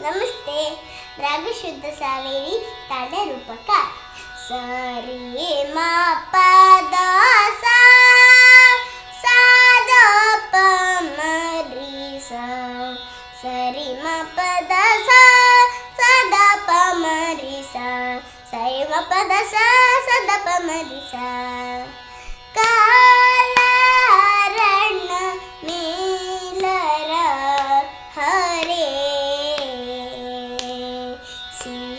ನಮಸ್ತೆ. ರಾಗ ಶುದ್ಧ ಸಾವೇರಿ ತಾಳ ರೂಪಕ. ಸರಿ ಮಾ ಪದ ಸಾ. ಸಾದ ಪ ಮರಿ ಸಾ. ಸರಿ ಮ ಪದ ಸಾ. ಸದ ಪ ಮರಿ ಸಾ. ಸರಿ ಮ ಪದ ಸಾ. ಸದ ಪ ಮರಿ ಸಾ. ま。